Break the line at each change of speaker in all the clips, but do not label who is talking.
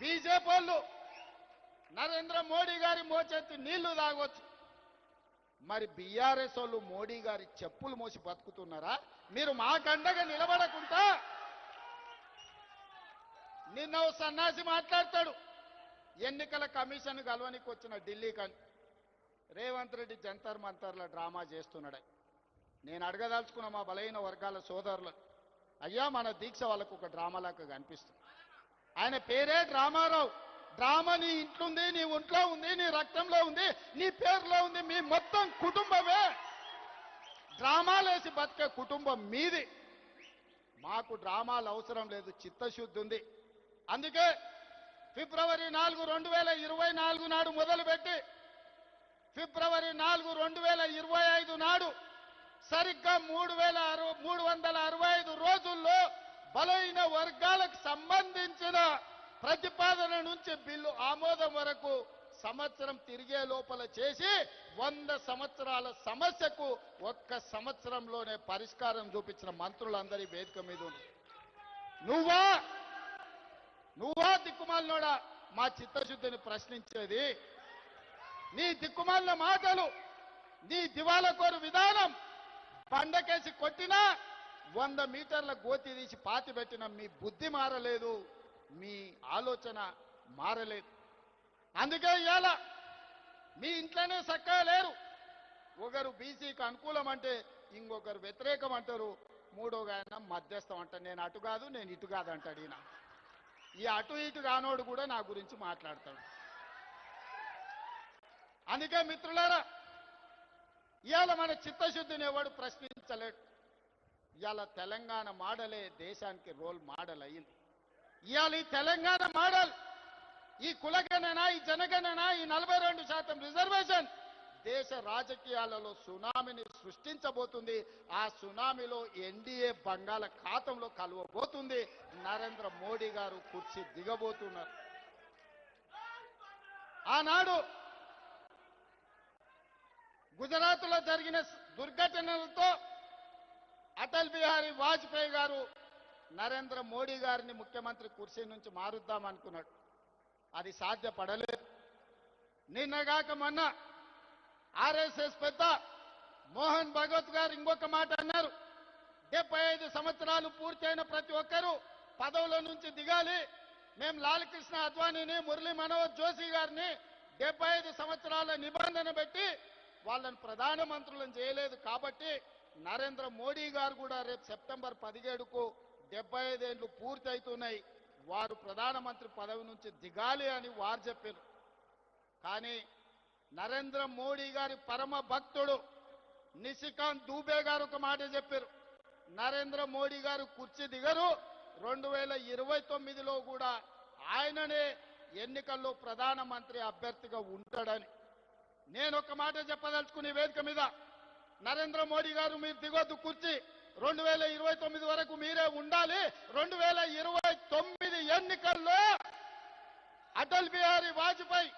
BJP వాళ్ళు నరేంద్ర మోడీ గారి మోచేతి నీళ్ళు తాగొచ్చు. మరి బీఆర్ఎస్ వాళ్ళు మోడీ గారి చెప్పులు మోసి బతుకుతున్నారా? మీరు మా కండగా నిలబడకుండా నిన్న ఓ సన్నాసి మాట్లాడతాడు. ఎన్నికల కమిషన్ కలవనికి వచ్చిన ఢిల్లీ కన్ రేవంత్ రెడ్డి జంతర్ మంతర్ల డ్రామా చేస్తున్నాడే నేను అడగదలుచుకున్న మా బలహీన వర్గాల సోదరులు అయ్యా మన దీక్ష వాళ్ళకు ఒక డ్రామాలాగా కనిపిస్తుంది. ఆయన పేరే డ్రామారావు డ్రామా నీ ఇంట్లో ఉంది నీ ఒంట్లో ఉంది నీ రక్తంలో ఉంది నీ పేరులో ఉంది మీ మొత్తం కుటుంబమే. డ్రామాలేసి బతికే కుటుంబం మీది. మాకు డ్రామాలు అవసరం లేదు చిత్తశుద్ధి ఉంది. అందుకే ఫిబ్రవరి నాలుగు రెండు వేల ఇరవై నాలుగు నాడు మొదలుపెట్టి ఫిబ్రవరి నాలుగు రెండు వేల ఇరవై ఐదు నాడు సరిగ్గా మూడు వేల అరవై మూడు వందల అరవై ఐదు రోజుల్లో బలైన వర్గాలకు సంబంధించిన ప్రతిపాదన నుంచి బిల్లు ఆమోదం వరకు సంవత్సరం తిరిగే లోపల చేసి వంద సంవత్సరాల సమస్యకు ఒక్క సంవత్సరంలోనే పరిష్కారం చూపించిన మంత్రులందరి వేదిక మీద ఉంది. నువ్వా? నువ్వా దిక్కుమాలినోడా? మా చిత్తశుద్ధిని ప్రశ్నించేది. నీ దిక్కుమాలిన మాటలు నీ దివాలకోరు విధానం బండకేసి కొట్టినా వంద మీటర్ల గోతి తీసి పాతి పెట్టిన మీ బుద్ధి మారలేదు మీ ఆలోచన మారలేదు. అందుకే ఇవాళ మీ ఇంట్లోనే చక్కగా లేరు. ఒకరు బీసీకి అనుకూలం అంటే ఇంకొకరు వ్యతిరేకం అంటారు మూడో ఆయన మధ్యస్థం అంటారు నేను అటు కాదు నేను ఇటు కాదు అంటాడు ఈయన. ఈ అటు ఇటు కానోడు కూడా నా గురించి మాట్లాడతాడు. అందుకే మిత్రులారా ఇవాళ మన చిత్తశుద్ధిని ఎవడు ప్రశ్నించలేడు. ఇవాళ తెలంగాణ మాడలే దేశానికి రోల్ మోడల్ అయింది ఇవాళ ఈ తెలంగాణ మోడల్ ఈ కులగణన ఈ జనగణన ఈ నలభై రెండు శాతం రిజర్వేషన్ దేశ రాజకీయాలలో సునామీని సృష్టించబోతుంది. ఆ సునామీలో ఎన్డీఏ బంగాళ ఖాతంలో కలవబోతుంది. నరేంద్ర మోడీ గారు కుర్చీ దిగబోతున్నారు. ఆనాడు గుజరాత్లో జరిగిన దుర్ఘటనలతో అటల్ బిహారీ వాజ్పేయి గారు నరేంద్ర మోడీ గారిని ముఖ్యమంత్రి కుర్చీ నుంచి మారుద్దాం అనుకున్నాడు. అది సాధ్యపడలేదు. నిన్నగాక మొన్న ఆర్ఎస్ఎస్ పెద్ద మోహన్ భగవత్ గారు ఇంకొక మాట అన్నారు. డెబ్బై ఐదు సంవత్సరాలు పూర్తయిన ప్రతి ఒక్కరూ పదవుల నుంచి దిగాలి. మేము లాలకృష్ణ అద్వానీని మురళీ మనోహర్ జోషి గారిని డెబ్బై ఐదు సంవత్సరాల నిబంధన పెట్టి వాళ్ళని ప్రధానమంత్రులను చేయలేదు కాబట్టి నరేంద్ర మోడీ గారు కూడా రేపు సెప్టెంబర్ పదిహేడుకు డెబ్బై ఐదేళ్ళు పూర్తవుతున్నాయి వారు ప్రధానమంత్రి పదవి నుంచి దిగాలి అని వారు చెప్పారు. కానీ నరేంద్ర మోడీ గారి పరమ భక్తుడు నిశికాంత్ దూబే గారు ఒక మాట చెప్పారు. నరేంద్ర మోడీ గారు కుర్చీ దిగరు. రెండు వేల ఇరవై తొమ్మిదిలో కూడా ఆయననే ఎన్నికల్లో ప్రధానమంత్రి అభ్యర్థిగా ఉంటాడని నేను ఒక మాట చెప్పదలుచుకునే వేదిక మీద నరేంద్ర మోడీ గారు మీరు దిగొద్దు కుర్చీ. రెండు వేల ఇరవై తొమ్మిది వరకు మీరే ఉండాలి. రెండు వేల ఇరవై తొమ్మిది ఎన్నికల్లో అటల్ బిహారీ వాజ్పేయి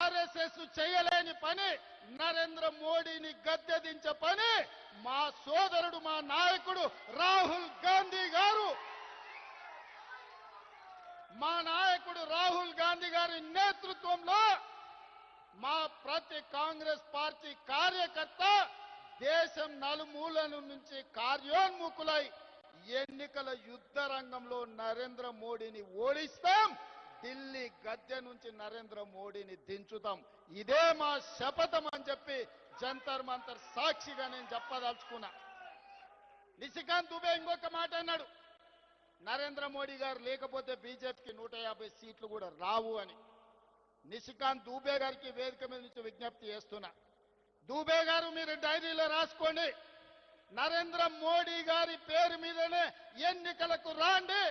ఆర్ఎస్ఎస్ చేయలేని పని నరేంద్ర మోడీని గద్దెదించే పని మా సోదరుడు మా నాయకుడు రాహుల్ గాంధీ గారు. మా నాయకుడు రాహుల్ గాంధీ గారి నేతృత్వంలో మా ప్రతి కాంగ్రెస్ పార్టీ కార్యకర్త దేశం నలుమూలల నుంచి కార్యోన్ముఖులై ఎన్నికల యుద్ధ రంగంలో నరేంద్ర మోడీని ఓడిస్తాం ఢిల్లీ గద్దె నుంచి నరేంద్ర మోడీని దించుతాం. ఇదే మా శపథం అని చెప్పి జంతర్ మంతర్ సాక్షిగా నేను చెప్పదలుచుకున్నా. నిశికాంత్ దుబే ఇంకొక మాట అన్నాడు నరేంద్ర మోడీ గారు లేకపోతే బీజేపీకి నూట యాభై సీట్లు కూడా రావు అని. నిశికాంత్ దూబే గారికి వేదిక మీద నుంచి విజ్ఞప్తి చేస్తున్నా. దూబే గారు మీరు డైరీలో రాసుకోండి. నరేంద్ర మోడీ గారి పేరు మీదనే ఎన్నికలకు రాండి.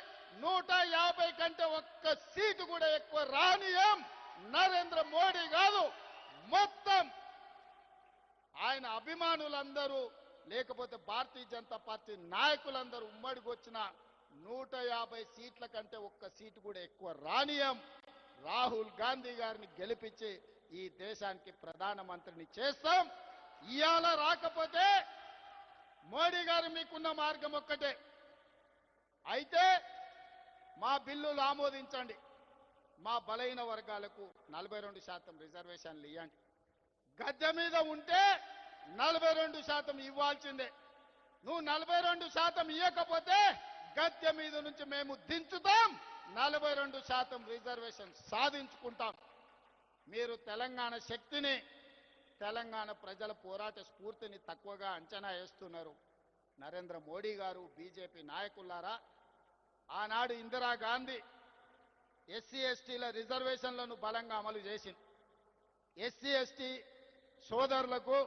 నూట యాభై కంటే ఒక్క సీటు కూడా ఎక్కువ రానియం నరేంద్ర మోడీ కాదు. మొత్తం ఆయన అభిమానులందరూ లేకపోతే భారతీయ జనతా పార్టీ నాయకులందరూ ఉమ్మడికి వచ్చిన నూట యాభై సీట్ల కంటే ఒక్క సీటు కూడా ఎక్కువ రానియం రాహుల్ గాంధీ గారిని గెలిపించి ఈ దేశానికి ప్రధానమంత్రిని చేస్తాం. ఇవాళ రాకపోతే మోడీ గారు మీకున్న మార్గం ఒక్కటే. అయితే మా బిల్లులు ఆమోదించండి. మా బలైన వర్గాలకు నలభై రెండు శాతం రిజర్వేషన్లు ఇవ్వండి గద్దె మీద ఉంటే నలభై రెండు శాతం ఇవ్వాల్సిందే. నువ్వు నలభై రెండు శాతం ఇవ్వకపోతే గద్దె మీద నుంచి మేము దించుతాం. నలభై రెండు శాతం రిజర్వేషన్ సాధించుకుంటాం. మీరు తెలంగాణ శక్తిని తెలంగాణ ప్రజల పోరాట స్ఫూర్తిని తక్కువగా అంచనా వేస్తున్నారు. నరేంద్ర మోడీ గారు బీజేపీ నాయకులారా ఆనాడు ఇందిరాగాంధీ ఎస్సీ ఎస్టీల రిజర్వేషన్లను బలంగా అమలు చేసింది. ఎస్సీ ఎస్టీ సోదరులకు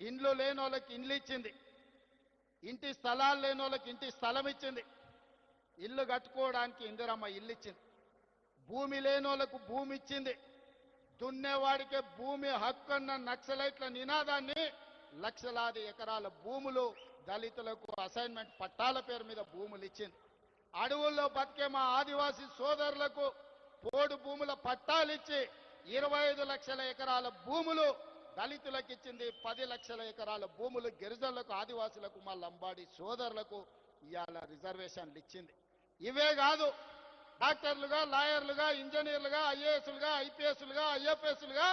ఇండ్లు లేని వాళ్ళకి ఇండ్లు ఇచ్చింది. ఇంటి స్థలాలు లేని వాళ్ళకి ఇంటి స్థలం ఇచ్చింది. ఇల్లు కట్టుకోవడానికి ఇందిరమ్మ ఇల్లు ఇచ్చింది. భూమి లేనోళ్ళకు భూమి ఇచ్చింది. దున్నేవాడికే భూమి హక్కు అన్న నక్సలైట్ల నినాదాన్ని లక్షలాది ఎకరాల భూములు దళితులకు అసైన్మెంట్ పట్టాల పేరు మీద భూములు ఇచ్చింది. అడవుల్లో బతికే మా ఆదివాసీ సోదరులకు పోడు భూముల పట్టాలు ఇచ్చి ఇరవై ఐదు లక్షల ఎకరాల భూములు దళితులకు ఇచ్చింది. పది లక్షల ఎకరాల భూములు గిరిజనులకు ఆదివాసులకు మా లంబాడి సోదరులకు ఇవాళ రిజర్వేషన్లు ఇచ్చింది. ఇవే కాదు డాక్టర్లుగా లాయర్లుగా ఇంజనీర్లుగా ఐఏఎస్లుగా ఐపీఎస్లుగా ఐఎఫ్ఎస్లుగా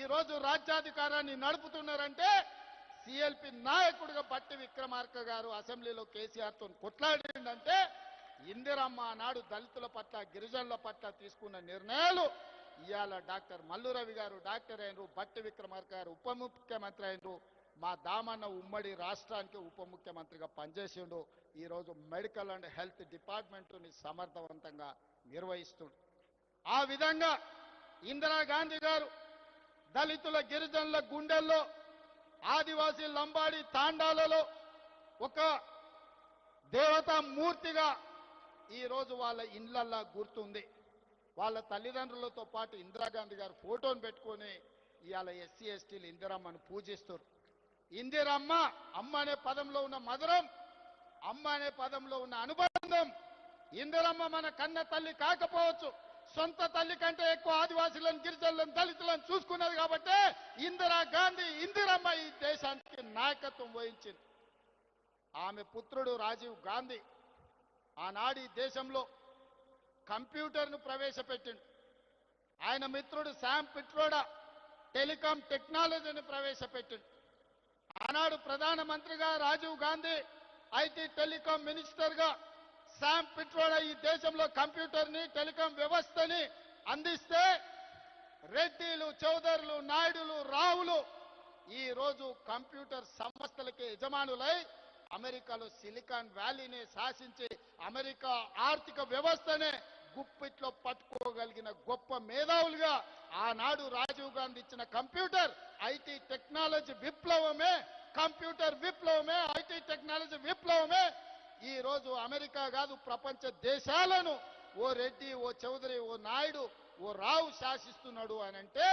ఈ రోజు రాజ్యాధికారాన్ని నడుపుతున్నారంటే సిఎల్పి నాయకుడిగా బట్టి విక్రమార్క గారు అసెంబ్లీలో కేసీఆర్తో కొట్లాడిందంటే ఇందిరమ్మ నాడు దళితుల పట్ల గిరిజనుల పట్ల తీసుకున్న నిర్ణయాలు ఇవాళ డాక్టర్ మల్లురవి గారు డాక్టర్ అయినరు బట్టి విక్రమార్క గారు ఉప ముఖ్యమంత్రి అయినరు. మా దామన్న ఉమ్మడి రాష్ట్రానికి ఉప ముఖ్యమంత్రిగా పనిచేసిండు. ఈరోజు మెడికల్ అండ్ హెల్త్ డిపార్ట్మెంట్ని సమర్థవంతంగా నిర్వహిస్తుండు. ఆ విధంగా ఇందిరాగాంధీ గారు దళితుల గిరిజనుల గుండెల్లో ఆదివాసీ లంబాడి తాండాలలో ఒక దేవతామూర్తిగా ఈరోజు వాళ్ళ ఇండ్లల్లా గుర్తుంది. వాళ్ళ తల్లిదండ్రులతో పాటు ఇందిరాగాంధీ గారు ఫోటోను పెట్టుకొని ఇవాళ ఎస్సీ ఎస్టీలు ఇందిరమ్మను పూజిస్తారు ఇందిరమ్మ అమ్మ అనే పదంలో ఉన్న మధురం అమ్మ అనే పదంలో ఉన్న అనుబంధం. ఇందిరమ్మ మన కన్న తల్లి కాకపోవచ్చు. సొంత తల్లి కంటే ఎక్కువ ఆదివాసులను గిరిజనులను దళితులను చూసుకున్నది కాబట్టి ఇందిరా గాంధీ ఇందిరమ్మ ఈ దేశానికి నాయకత్వం వహించింది. ఆమె పుత్రుడు రాజీవ్ గాంధీ ఆనాడు ఈ దేశంలో కంప్యూటర్ను ప్రవేశపెట్టిండు. ఆయన మిత్రుడు శామ్ పిట్రోడా టెలికాం టెక్నాలజీని ప్రవేశపెట్టిండు. ఆనాడు ప్రధానమంత్రిగా రాజీవ్ గాంధీ ఐటీ టెలికాం మినిస్టర్గా శామ్ పిట్రోడా ఈ దేశంలో కంప్యూటర్ని టెలికాం వ్యవస్థని అందిస్తే రెడ్డిలు చౌదరులు నాయుడులు రావులు ఈ రోజు కంప్యూటర్ సంస్థలకి యజమానులై అమెరికాలో సిలికాన్ వ్యాలీని శాసించి అమెరికా ఆర్థిక వ్యవస్థనే గుప్పిట్లో పట్టుకోగలిగిన గొప్ప మేధావులుగా ఆనాడు రాజీవ్ గాంధీ ఇచ్చిన కంప్యూటర్ ఐటీ టెక్నాలజీ విప్లవమే కంప్యూటర్ విప్లవమే ఐటీ టెక్నాలజీ విప్లవమే. ఈ రోజు అమెరికా కాదు ప్రపంచ దేశాలను ఓ రెడ్డి ఓ చౌదరి ఓ నాయుడు ఓ రావు శాసిస్తున్నాడు అని అంటే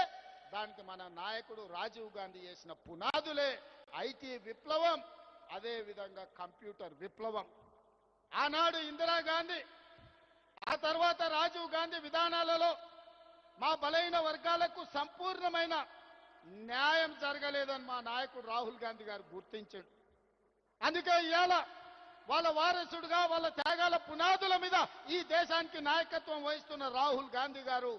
దానికి మన నాయకుడు రాజీవ్ గాంధీ చేసిన పునాదులే. ఐటీ విప్లవం అదే విధంగా కంప్యూటర్ విప్లవం. ఆనాడు ఇందిరాగాంధీ ఆ తర్వాత రాజీవ్ గాంధీ విధానాలలో మా బలైన వర్గాలకు సంపూర్ణమైన న్యాయం జరగలేదని మా నాయకుడు రాహుల్ గాంధీ గారు గుర్తించాడు. అందుకే ఇవాళ వాళ్ళ వారసుడుగా వాళ్ళ త్యాగాల పునాదుల మీద ఈ దేశానికి నాయకత్వం వహిస్తున్న రాహుల్ గాంధీ గారు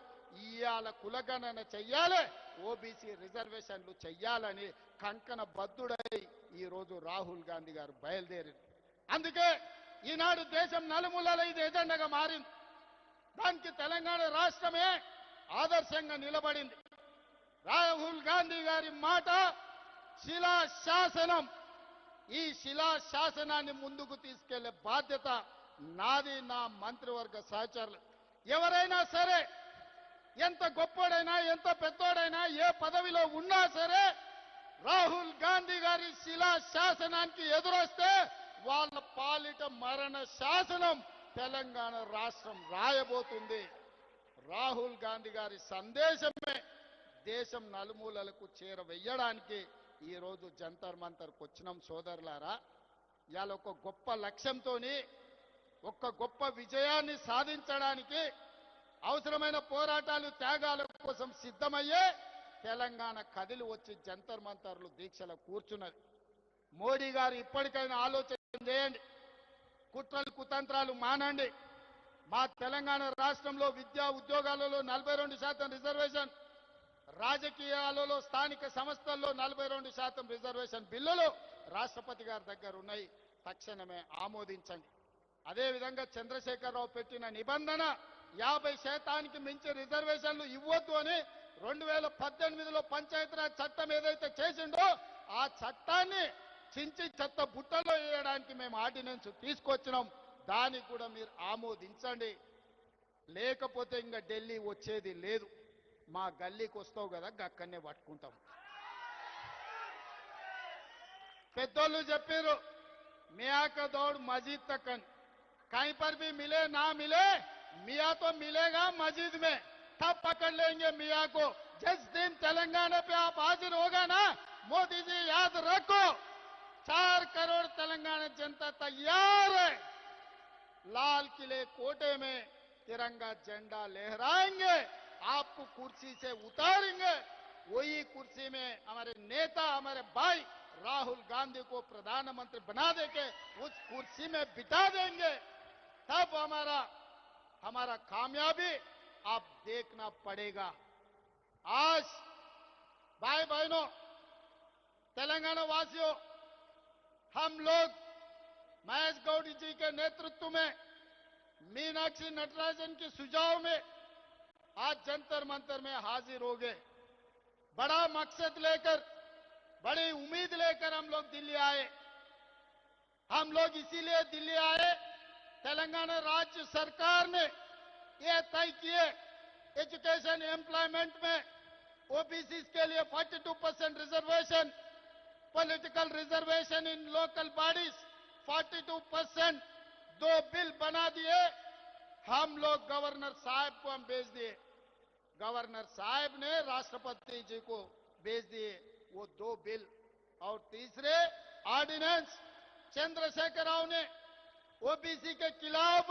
ఇవాళ కులగణన చెయ్యాలి ఓబీసీ రిజర్వేషన్లు చెయ్యాలని కంకణ బద్దుడై ఈ రోజు రాహుల్ గాంధీ గారు బయలుదేరింది అందుకే ఈనాడు దేశం నలుమూలల ఇది ఎజెండాగా మారింది. దానికి తెలంగాణ రాష్ట్రమే ఆదర్శంగా నిలబడింది. రాహుల్ గాంధీ గారి మాట శిలా శాసనం ఈ శిలా శాసనాన్ని ముందుకు తీసుకెళ్ళే బాధ్యత నాది నా మంత్రివర్గ సహచరులు. ఎవరైనా సరే ఎంత గొప్పోడైనా ఎంత పెద్దోడైనా ఏ పదవిలో ఉన్నా సరే రాహుల్ గాంధీ గారి శిలా శాసనానికి ఎదురొస్తే వాళ్ళ పాలిట మరణ శాసనం తెలంగాణ రాష్ట్రం రాయబోతుంది. రాహుల్ గాంధీ గారి సందేశమే దేశం నలుమూలలకు చేరవేయడానికి ఈరోజు జంతర్ మంతర్కి వచ్చినాం సోదరులారా. ఇవాళ ఒక గొప్ప లక్ష్యంతో ఒక గొప్ప విజయాన్ని సాధించడానికి అవసరమైన పోరాటాలు త్యాగాల కోసం సిద్ధమయ్యే తెలంగాణ కదిలి వచ్చి జంతర్ మంతర్లు దీక్షలో కూర్చున్నది. మోడీ గారు ఇప్పటికైనా ఆలోచన చేయండి. కుట్రలు కుతంత్రాలు మానండి. మా తెలంగాణ రాష్ట్రంలో విద్యా ఉద్యోగాలలో నలభై రెండు శాతం రిజర్వేషన్ రాజకీయాలలో స్థానిక సంస్థల్లో నలభై రెండు శాతం రిజర్వేషన్ బిల్లులు రాష్ట్రపతి గారి దగ్గర ఉన్నాయి. తక్షణమే ఆమోదించండి. అదేవిధంగా చంద్రశేఖరరావు పెట్టిన నిబంధన యాభై శాతానికి మించి రిజర్వేషన్లు ఇవ్వద్దు అని రెండు వేల పద్దెనిమిదిలో పంచాయతీరాజ్ చట్టం ఏదైతే చేసిండో ఆ చట్టాన్ని చించి చెత్త బుట్టలో వేయడానికి మేము ఆర్డినెన్స్ తీసుకొచ్చినాం. దానికి కూడా మీరు ఆమోదించండి లేకపోతే ఇంకా ఢిల్లీ వచ్చేది లేదు మా గల్లీకి వస్తావు కదా అక్కడనే పట్టుకుంటాం పెద్దోళ్ళు చెప్పారు मियाँ का दौड़ मस्जिद तक कहीं पर भी मिले ना मिले मियाँ तो मिलेगा मस्जिद में तब पकड़ लेंगे मियाँ को जिस दिन तेलंगाना पे आप हाजिर होगा ना मोदी जी याद रखो चार करोड़ तेलंगाना जनता तैयार है लाल किले कोटे में तिरंगा झंडा लहराएँगे, आपको कुर्सी से उतारेंगे। वही कुर्सी में हमारे नेता, हमारे भाई राहुल गांधी को प्रधानमंत्री बना देके उस कुर्सी में बिठा देंगे। तब हमारा हमारा कामयाबी आप देखना पड़ेगा। आज भाई बहनों, तेलंगाना वासियों, हम लोग महेश गौड़ी जी के नेतृत्व में, मीनाक्षी नटराजन के सुझाव में आज जंतर मंतर में हाजिर हो गए। बड़ा मकसद लेकर, बड़ी उम्मीद लेकर हम लोग दिल्ली आए। हम लोग इसीलिए दिल्ली आए, तेलंगाना राज्य सरकार ने यह तय किए, एजुकेशन, एम्प्लॉयमेंट में ओबीसी के लिए 42 percent reservation political reservation in local bodies 42 percent दो बिल बना दिए। हम लोग गवर्नर साहब को हम भेज दिए। गवर्नर साहब ने राष्ट्रपति जी को भेज दिए वो दो बिल। और तीसरे, ऑर्डिनेंस, चंद्रशेखर राव ने ओबीसी के खिलाफ,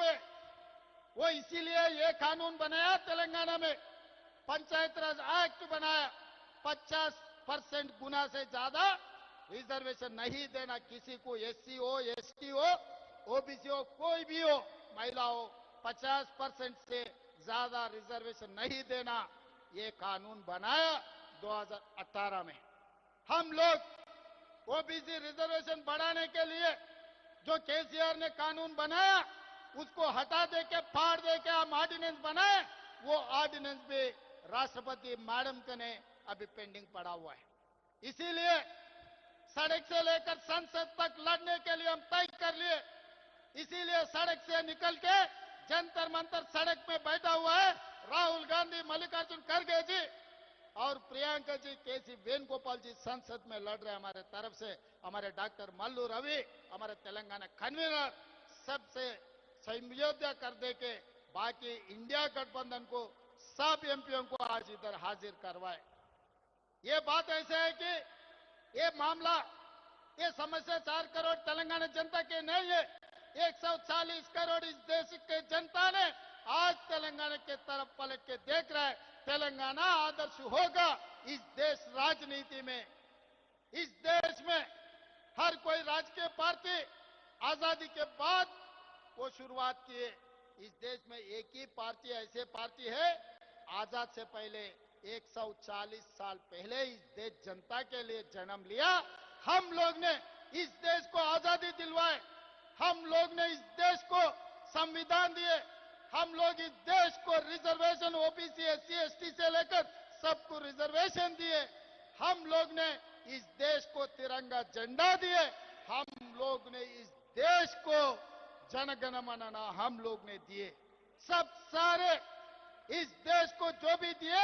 वो इसीलिए ये कानून बनाया, तेलंगाना में पंचायत राज एक्ट बनाया 50 परसेंट गुना से ज़्यादा रिजर्वेशन नहीं देना किसी को एससी हो एसटी हो ओबीसी हो कोई भी हो महिला हो 50 परसेंट से ज़्यादा रिजर्वेशन नहीं देना। ये कानून बनाया 2018 में। हम लोग ओबीसी रिजर्वेशन बढ़ाने के लिए जो केसीआर ने कानून बनाया, उसको हटा दे के फाड़ दे के हम ऑर्डिनेंस बनाए, वो ऑर्डिनेंस भी राष्ट्रपति मैडम के ने अभी पेंडिंग पड़ा हुआ है। इसीलिए सड़क से लेकर संसद तक लड़ने के लिए हम तय कर लिए। इसीलिए सड़क से निकल के जंतर मंतर सड़क में बैठा हुआ है राहुल गांधी, मल्लिकार्जुन खड़गे जी और प्रियंका जी के सी वेणुगोपाल जी संसद में लड़ रहे हमारे तरफ़ से। हमारे डॉक्टर मल्लू रवि, हमारे तेलंगाना कन्वीनर सबसे संयोज्य कर दे के बाकी इंडिया गठबंधन को, सब एमपीओ को आज इधर हाजिर करवाए। ये बात ऐसे है कि ये मामला ये समस्या चार करोड़ तेलंगाना जनता के नहीं है। 140 करोड़ इस देश के जनता ने आज तेलंगाना के तरफ़ पलट के देख रहा है। तेलंगाना आदर्श होगा इस देश राजनीति में। इस देश में हर कोई राजकीय पार्टी आज़ादी के बाद वो शुरुआत किए इस देश में एक ही पार्टी, ऐसे पार्टी है, आज़ाद से पहले 140 साल पहले इस देश जनता के लिए जन्म लिया, हम लोग ने इस देश को आज़ादी दिलवाए हम लोग ने इस देश को संविधान दिए, हम लोग इस देश को रिजर्वेशन ओबीसी, एससी, एसटी से लेकर सबको रिजर्वेशन दिए, हम लोग ने इस देश को तिरंगा झंडा दिए, हम लोग ने इस देश को जनगण मनना हम लोग ने दिए। सब सारे इस देश को जो भी दिए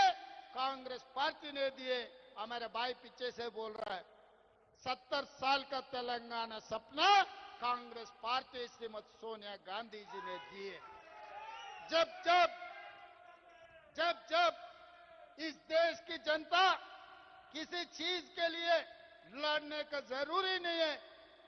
कांग्रेस पार्टी ने दिए, हमारे भाई पीछे से बोल रहा है, सत्तर साल का तेलंगाना सपना कांग्रेस पार्टी श्रीमती सोनिया गांधी जी ने दिए। जब जब जब जब इस देश की जनता किसी चीज़ के लिए लड़ने का ज़रूरी नहीं है,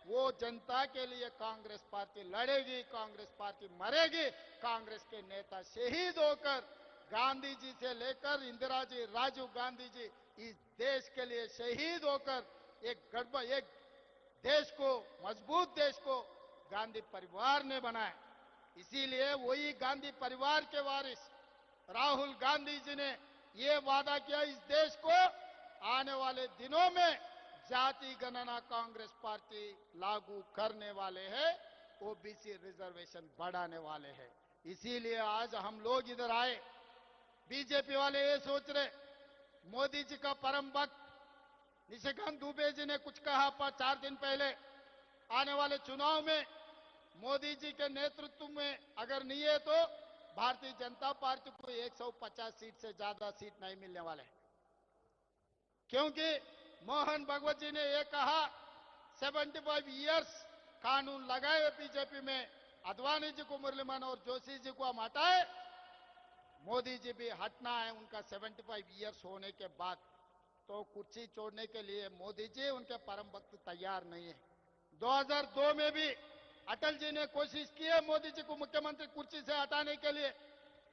वो जनता के लिए कांग्रेस पार्टी लड़ेगी, कांग्रेस पार्टी मरेगी, कांग्रेस के नेता शहीद होकर गांधी जी से लेकर इंदिरा जी, राजीव गांधी जी इस देश के लिए शहीद होकर एक गड़बड़ एक देश को, मज़बूत देश को गांधी परिवार ने बनाया। इसीलिए वही गांधी परिवार के वारिस राहुल गांधी जी ने ये वादा किया, इस देश को आने वाले दिनों में जाति गणना कांग्रेस पार्टी लागू करने वाले हैं, ओबीसी रिजर्वेशन बढ़ाने वाले हैं। इसीलिए आज हम लोग इधर आए। बीजेपी वाले ये सोच रहे, मोदी जी का परम भक्त, निशिकांत दुबे जी ने कुछ कहा पर चार दिन पहले, आने वाले चुनाव में मोदी जी के नेतृत्व में अगर नहीं है तो भारतीय जनता पार्टी को 150 सीट से ज़्यादा सीट नहीं मिलने वाले क्योंकि मोहन भगवत जी ने यह कहा 75 इयर्स कानून लगाए बीजेपी में, अडवाणी जी को मुरली मनोहर जोशी जी को हम हटाए मोदी जी भी हटना है, उनका 75 ईयर्स होने के बाद। तो कुर्सी छोड़ने के लिए मोदी जी, उनके परम भक्त तैयार नहीं है। 2002 में भी अटल जी ने कोशिश की है मोदी जी को मुख्यमंत्री कुर्सी से हटाने के लिए।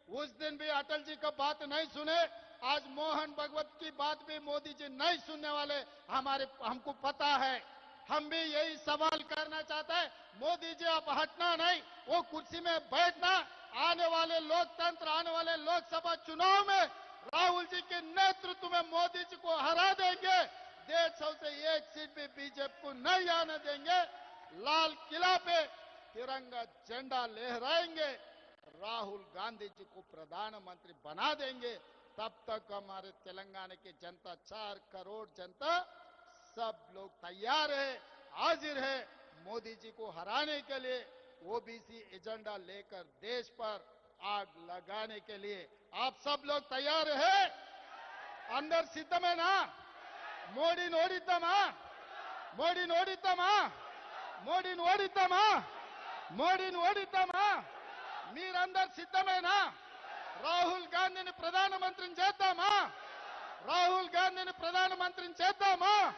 उस दिन भी अटल जी का बात नहीं सुने, आज मोहन भगवत की बात भी मोदी जी नहीं सुनने वाले, हमारे, हमको पता है। हम भी यही सवाल करना चाहते हैं, मोदी जी आप हटना नहीं, वो कुर्सी में बैठना आने वाले लोकतंत्र, आने वाले लोकसभा चुनाव में राहुल जी के नेतृत्व में मोदी जी को हरा देंगे। डेढ़ सौ से एक सीट भी बीजेपी को नहीं आने देंगे। लाल किला पे तिरंगा झंडा लहराएँगे। राहुल गांधी जी को प्रधानमंत्री बना देंगे। तब तक हमारे तेलंगाना की जनता, चार करोड़ जनता सब लोग तैयार है, हाजिर है मोदी जी को हराने के लिए। ओबीसी एजेंडा लेकर देश पर आग लगाने के लिए आप सब लोग तैयार है अंदर సిద్ధమేనా మోడీని ఓడిద్దామా మోడీని ఓడిద్దామా మోడీని ఓడిద్దామా మోడీని ఓడిద్దామా మీరందరు సిద్ధమేనా రాహుల్ గాంధీని ప్రధానమంత్రిని చేద్దామా రాహుల్ గాంధీని ప్రధానమంత్రిని చేద్దాం